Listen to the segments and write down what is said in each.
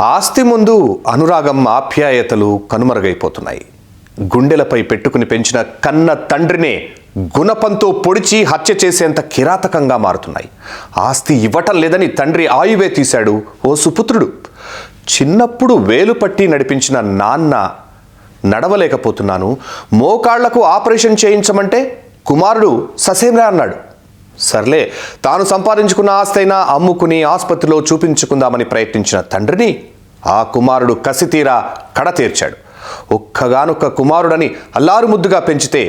ఆస్తి ముందు అనురాగం ఆప్యాయతలు కనుమరుగైపోతున్నాయి. గుండెలపై పెట్టుకుని పెంచిన కన్న తండ్రినే గుణపంతో పొడిచి హత్య చేసేంత కిరాతకంగా మారుతున్నాయి. ఆస్తి ఇవ్వటం లేదని తండ్రి ఆయువే తీశాడు ఓ సుపుత్రుడు. చిన్నప్పుడు వేలు పట్టి నడిపించిన నాన్న నడవలేకపోతున్నాను. మోకాళ్ళకు ఆపరేషన్ చేయించమంటే కుమారుడు ససేమ్రా అన్నాడు. సర్లే తాను సంపాదించుకున్న ఆస్తైనా అమ్ముకుని ఆసుపత్రిలో చూపించుకుందామని ప్రయత్నించిన తండ్రిని ఆ కుమారుడు కసితీరా కడ తీర్చాడు. ఒక్కగానొక్క కుమారుడని అల్లారు ముద్దుగా పెంచితే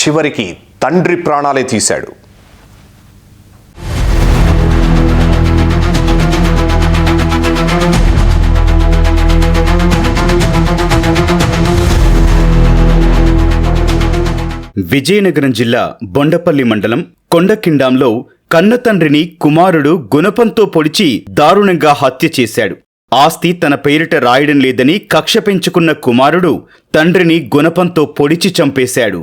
చివరికి తండ్రి ప్రాణాలే తీశాడు. విజయనగరం జిల్లా బొండపల్లి మండలం కొండకిండాంలో కన్నతండ్రిని కుమారుడు గుణపంతో పొడిచి దారుణంగా హత్య చేశాడు. ఆస్తి తన పేరిట రాయడం లేదని కక్ష పెంచుకున్న కుమారుడు తండ్రిని గుణపంతో పొడిచి చంపేశాడు.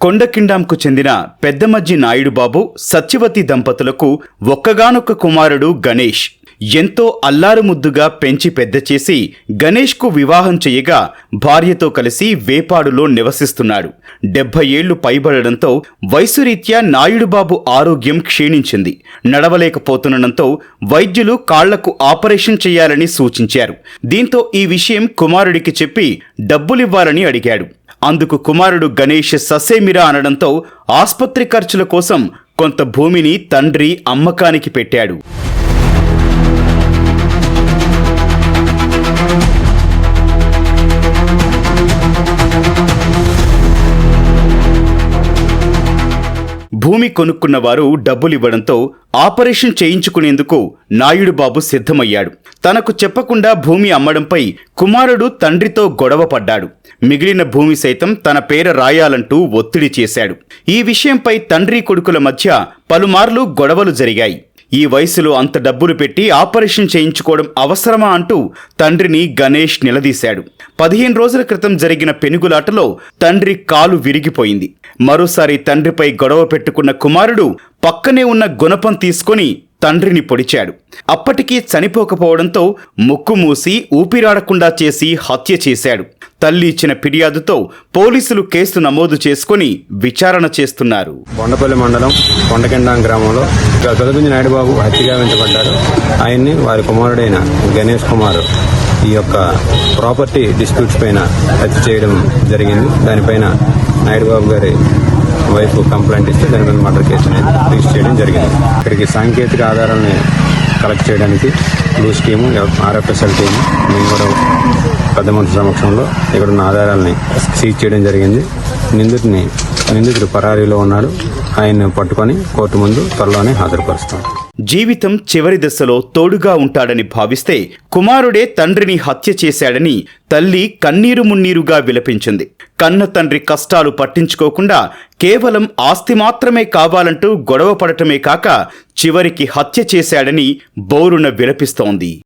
కొండకిండాంకు చెందిన పెద్దమజ్జి నాయుడు బాబు సత్యవతి దంపతులకు ఒక్కగానొక్క కుమారుడు గణేష్. ఎంతో అల్లారుముద్దుగా పెంచి పెద్ద చేసి గణేష్కు వివాహం చేయగా భార్యతో కలిసి వేపాడులో నివసిస్తున్నాడు. డెబ్బై ఏళ్ళు పైబడడంతో వయసురీత్యా నాయుడుబాబు ఆరోగ్యం క్షీణించింది. నడవలేకపోతుండటంతో వైద్యులు కాళ్ళకు ఆపరేషన్ చేయాలని సూచించారు. దీంతో ఈ విషయం కుమారుడికి చెప్పి డబ్బులివ్వాలని అడిగాడు. అందుకు కుమారుడు గణేష్ ససేమిరా అనడంతో ఆస్పత్రి ఖర్చుల కోసం కొంత భూమిని తండ్రి అమ్మకానికి పెట్టాడు. భూమి కొనుక్కున్న వారు డబ్బులివ్వడంతో ఆపరేషన్ చేయించుకునేందుకు నాయుడు బాబు సిద్ధమయ్యాడు. తనకు చెప్పకుండా భూమి అమ్మడంపై కుమారుడు తండ్రితో గొడవ పడ్డాడు. మిగిలిన భూమి సైతం తన పేర రాయాలంటూ ఒత్తిడి చేశాడు. ఈ విషయంపై తండ్రి కొడుకుల మధ్య పలుమార్లు గొడవలు జరిగాయి. ఈ వయసులో అంత డబ్బులు పెట్టి ఆపరేషన్ చేయించుకోవడం అవసరమా అంటూ తండ్రిని గణేష్ నిలదీశాడు. పదిహేను రోజుల క్రితం జరిగిన పెనుగులాటలో తండ్రి కాలు విరిగిపోయింది. మరోసారి తండ్రిపై గొడవ పెట్టుకున్న కుమారుడు పక్కనే ఉన్న గుణపం తీసుకొని తండ్రిని పొడిచాడు. అప్పటికీ చనిపోకపోవడంతో ముక్కు మూసి ఊపిరాడకుండా చేసి హత్య చేశాడు. తల్లి ఇచ్చిన ఫిర్యాదుతో పోలీసులు కేసు నమోదు చేసుకొని విచారణ చేస్తున్నారు. కొండపల్లి మండలం కొండకెండాం గ్రామంలో గదగుంజి నాయుడుబాబు హత్యగా వెంచబడ్డారు ఆయన్ని వారి కుమారుడైన గణేష్ కుమార్ ఈ యొక్క ప్రాపర్టీ డిస్ప్యూట్స్ పైన హత్య చేయడం జరిగింది. దానిపైన నాయుడుబాబు గారి వైఫ్ కంప్లైంట్ ఇస్తే దాని మీద మర్డర్ కేసు అనేది రిజిస్టర్ చేయడం జరిగింది. ఇక్కడికి సాంకేతిక ఆధారాలని కలెక్ట్ చేయడానికి బ్లూ టీము ఆర్ఎఫ్ఎస్ఎల్ టీము మేము కూడా పెద్ద మనుషుల సమక్షంలో ఇక్కడ ఉన్న ఆధారాలని సీజ్ చేయడం జరిగింది. నిందితుని నిందితుడు పరారీలో ఉన్నాడు. ఆయన్ని పట్టుకొని కోర్టు ముందు త్వరలోనే హాజరుపరుస్తాం జీవితం చివరి దశలో తోడుగా ఉంటాడని భావిస్తే కుమారుడే తండ్రిని హత్య చేశాడని తల్లి కన్నీరు మున్నీరుగా విలపించింది. కన్న తండ్రి కష్టాలు పట్టించుకోకుండా కేవలం ఆస్తి మాత్రమే కావాలంటూ గొడవ పడటమే కాక చివరికి హత్య చేశాడని బోరున విలపిస్తోంది.